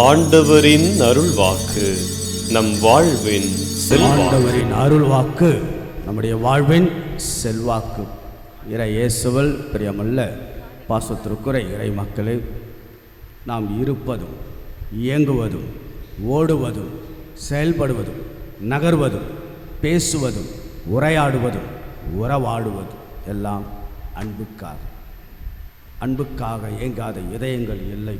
ஆண்டவரின் அருள்வாக்கு நம் வாழ்வின் செல்வாக்கு. ஆண்டவரின் அருள் வாக்கு நம்முடைய வாழ்வின் செல்வாக்கு. இறை இயேசுவல் பிரியமல்ல பாசத்திற்குறை இறை மக்களே நாம் இருப்பதும் இயங்குவதும் ஓடுவதும் செயல்படுவதும் நகர்வதும் பேசுவதும் உரையாடுவதும் உறவாடுவதும் எல்லாம் அன்புக்காக. அன்புக்காக இயங்காத இதயங்கள் இல்லை.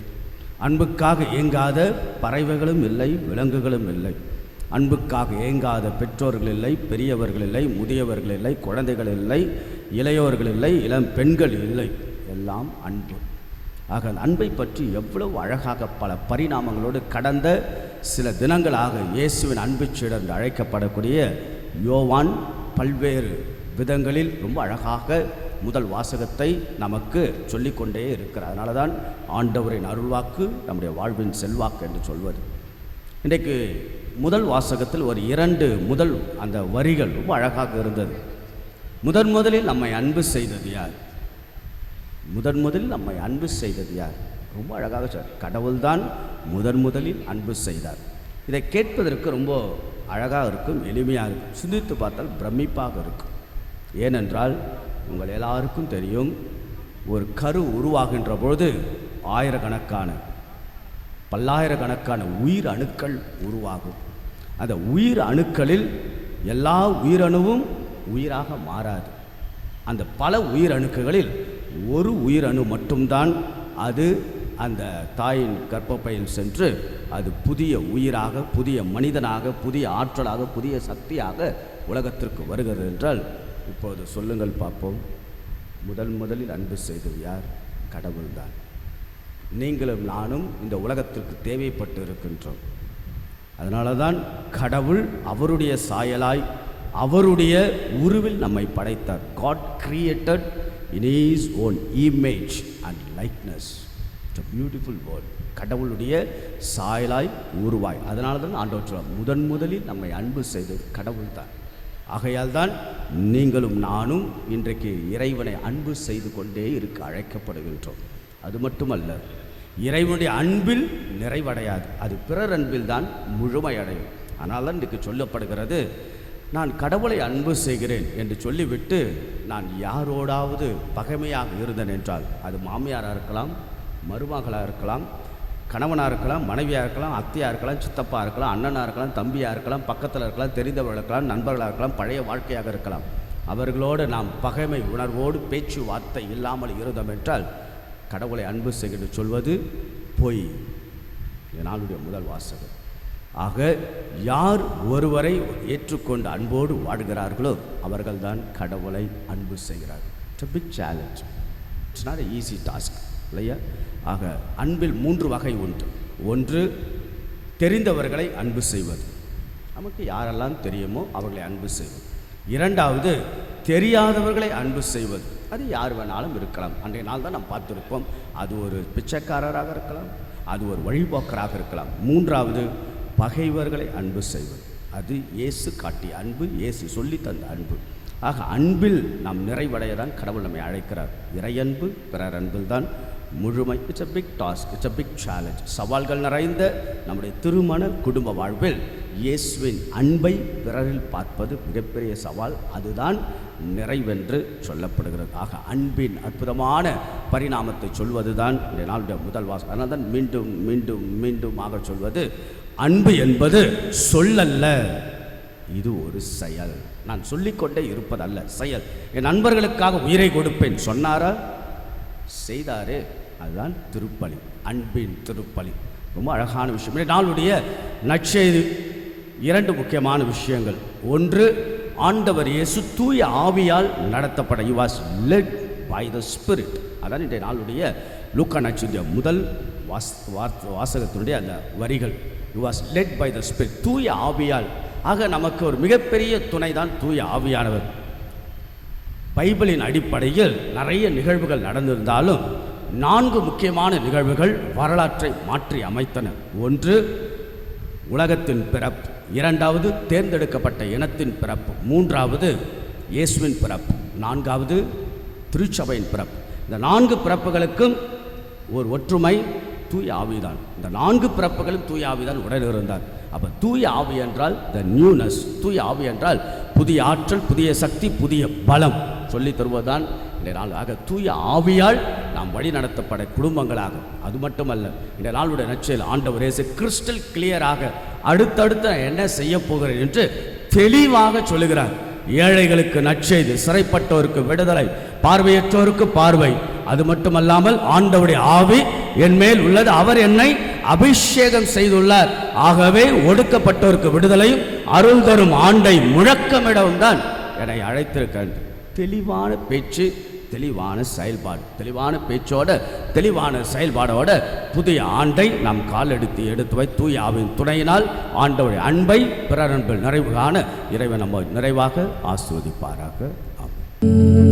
அன்புக்காக ஏங்காத பறவைகளும் இல்லை விலங்குகளும் இல்லை. அன்புக்காக ஏங்காத பெற்றோர்கள் இல்லை பெரியவர்கள் இல்லை முதியவர்கள் இல்லை குழந்தைகள் இல்லை இளையோர்கள் இல்லை இளம் பெண்கள் இல்லை. எல்லாம் அன்பு. ஆக அன்பை பற்றி எவ்வளவு அழகாக பல பரிணாமங்களோடு கடந்த சில தினங்களாக இயேசுவின் அன்பு சீடர் என்று அழைக்கப்படக்கூடிய யோவான் பல்வேறு விதங்களில் ரொம்ப அழகாக முதல் வாசகத்தை நமக்கு சொல்லிக்கொண்டே இருக்கிறார். அதனால தான் ஆண்டவரின் அருள்வாக்கு நம்முடைய வாழ்வின் செல்வாக்கு என்று சொல்வது. இன்றைக்கு முதல் வாசகத்தில் ஒரு இரண்டு முதல் அந்த வரிகள் ரொம்ப அழகாக இருந்தது. முதன் முதலில் நம்மை அன்பு செய்தது யார்? முதன் முதலில் நம்மை அன்பு செய்தது யார்? ரொம்ப அழகாக சொல் கடவுள்தான் முதன் முதலில் அன்பு செய்தார். இதை கேட்பதற்கு ரொம்ப அழகாக இருக்கும் எளிமையாக இருக்கும். சிந்தித்து பார்த்தால் பிரமிப்பாக இருக்கும். ஏனென்றால் உங்கள் எல்லாருக்கும் தெரியும் ஒரு கரு உருவாகின்ற பொழுது ஆயிரக்கணக்கான பல்லாயிரக்கணக்கான உயிர் அணுக்கள் உருவாகும். அந்த உயிர் அணுக்களில் எல்லா உயிரணுவும் உயிராக மாறாது. அந்த பல உயிரணுக்களில் ஒரு உயிரணு மட்டும்தான் அது அந்த தாயின் கர்ப்பப்பையில் சென்று அது புதிய உயிராக புதிய மனிதனாக புதிய ஆற்றலாக புதிய சக்தியாக உலகத்திற்கு வருகிறது என்றால் இப்போது சொல்லுங்கள் பார்ப்போம். முதல் முதலில் அன்பு செய்தது யார்? கடவுள்தான். நீங்களும் நானும் இந்த உலகத்திற்கு தேவைப்பட்டு இருக்கின்றோம். அதனால தான் கடவுள் அவருடைய சாயலாய் அவருடைய உருவில் நம்மை படைத்தார். God created in his own image and likeness it's beautiful world கடவுளுடைய சாயலாய் உருவாய். அதனால தான் ஆண்டவர் முதன் முதலில் நம்மை அன்பு செய்தது கடவுள் தான் ஆகையால் தான் நீங்களும் நானும் இன்றைக்கு இறைவனை அன்பு செய்து கொண்டே இருக்க அழைக்கப்படுகின்றோம். அது மட்டுமல்ல இறைவனுடைய அன்பில் நிறைவடையாது. அது பிறர் அன்பில் தான் முழுமையடையும். ஆனால் தான் இன்றைக்கு சொல்லப்படுகிறது நான் கடவுளை அன்பு செய்கிறேன் என்று சொல்லிவிட்டு நான் யாரோடாவது பகைமையாக இருந்தேன் என்றால் அது மாமியாராக இருக்கலாம் மருமகளாக இருக்கலாம் கணவனாக இருக்கலாம் மனைவியாக இருக்கலாம் அத்தையாக இருக்கலாம் சித்தப்பா இருக்கலாம் அண்ணனாக இருக்கலாம் தம்பியாக இருக்கலாம் பக்கத்தில் இருக்கலாம் தெரிந்தவர்கள் இருக்கலாம் நண்பர்களாக இருக்கலாம் பழைய வாழ்க்கையாக இருக்கலாம். அவர்களோடு நாம் பகைமை உணர்வோடு பேச்சு வார்த்தை இல்லாமல் இருந்தோம் என்றால் கடவுளை அன்பு செய்கின்ற சொல்வது பொய். என் நாளுடைய முதல் வாசகம். ஆக யார் ஒருவரை ஏற்றுக்கொண்டு அன்போடு வாடுகிறார்களோ அவர்கள்தான் கடவுளை அன்பு செய்கிறார்கள். It's big challenge it's not easy task இல்லையா? ஆக அன்பில் மூன்று வகை உண்டு. ஒன்று தெரிந்தவர்களை அன்பு செய்வது. நமக்கு யாரெல்லாம் தெரியுமோ அவர்களை அன்பு செய்வது. இரண்டாவது தெரியாதவர்களை அன்பு செய்வது. அது யார் வேணாலும் இருக்கலாம். அன்றைய நாள் தான் நாம் பார்த்துருப்போம். அது ஒரு பிச்சைக்காரராக இருக்கலாம். அது ஒரு வழிபோக்கராக இருக்கலாம். மூன்றாவது பகைவர்களை அன்பு செய்வது. அது இயேசு காட்டிய அன்பு இயேசு சொல்லி தந்த அன்பு. ஆக அன்பில் நாம் நிறைவடைய தான் கடவுள் நம்மை அழைக்கிறார். இறையன்பு பிறர் அன்பில் தான் முழுமை. It's a big task it's a big challenge சவால்கள் நிறைந்த நம்முடைய திருமண குடும்ப வாழ்வில் இயேசுவின் அன்பை பிறரில் பார்ப்பது மிகப்பெரிய சவால். அதுதான் நிறைவென்று சொல்லப்படுகிறது. ஆக அன்பின் அற்புதமான பரிணாமத்தை சொல்வதுதான் இந்த நாளுடைய முதல் வாசம் அதனால் தான் மீண்டும் மீண்டும் மீண்டும் ஆக சொல்வது அன்பு என்பது சொல்லல்ல. இது ஒரு செயல். நான் சொல்லிக்கொண்டே இருப்பதல்ல. செயல். என் நண்பர்களுக்காக உயிரை கொடுப்பேன். சொன்னாரா? செய்தாரே. அதுதான் திருப்பலி அன்பின் திருப்பலி. ரொம்ப அழகான விஷயம். நாளுடைய நற்செய்தி. இரண்டு முக்கியமான விஷயங்கள். ஒன்று ஆண்டவர் இயேசு தூய ஆவியால் நடத்தப்பட you was led by the spirit அதான் இன்றைய நாளுடைய லூக்கா நச்சுடைய முதல் வாஸ் வார்த் வாசகத்தினுடைய அந்த வரிகள். You was led by the spirit தூய ஆவியால். ஆக நமக்கு ஒரு மிகப்பெரிய துணை தான் தூய ஆவியானவர். பைபிளின் அடிப்படையில் நிறைய நிகழ்வுகள் நடந்திருந்தாலும் நான்கு முக்கியமான நிகழ்வுகள் வரலாற்றை மாற்றி அமைத்தன. ஒன்று உலகத்தின் பிறப்பு. இரண்டாவது தேர்ந்தெடுக்கப்பட்ட இனத்தின் பிறப்பு. மூன்றாவது இயேசுவின் பிறப்பு. நான்காவது திருச்சபையின் பிறப்பு. இந்த நான்கு பிறப்புகளுக்கும் ஒரு ஒற்றுமை தூய ஆவிதான். இந்த நான்கு பிறப்புகளும் தூய ஆவிதான் உடன் இருந்தார். அப்போ தூய ஆவி என்றால் த நியூனஸ் தூய ஆவி என்றால் புதிய ஆற்றல் புதிய சக்தி புதிய பலம். சொல்லித் தருவதுதான் இந்த நாள் ஆக தூய ஆவியால் நாம் வழி நடத்தப்பட குடும்பங்களாக அது மட்டுமல்ல இந்த நாளுடைய நச்சையில் ஆண்டவர் இயேசு கிறிஸ்டல் கிளியராக அடுத்தடுத்து என்ன செய்ய போகிறேன் என்று தெளிவாக சொல்லுகிறார். ஏழைகளுக்கு நற்செய்து சிறைப்பட்டோருக்கு விடுதலை பார்வையற்றோருக்கு பார்வை. அது மட்டுமல்லாமல் ஆண்டவுடைய ஆவி என் மேல் உள்ளது. அவர் என்னை அபிஷேகம் செய்துள்ளார். ஆகவே ஒடுக்கப்பட்டோருக்கு விடுதலையும் அருள் தரும் ஆண்டை முழக்கமிடவும் தான் என்னை அழைத்திருக்க தெளிவான பேச்சு தெளிவான செயல்பாடு தெளிவான பேச்சோட தெளிவான செயல்பாடோட புதிய ஆண்டை நாம் காலெடுத்து எடுத்து வை. தூய ஆவின் துணையினால் ஆண்டவருடைய அன்பை பிறர் அன்பில் நிறைவு காண இறைவன் நம்ம நிறைவாக ஆஸ்வதிப்பாராக. ஆமென்.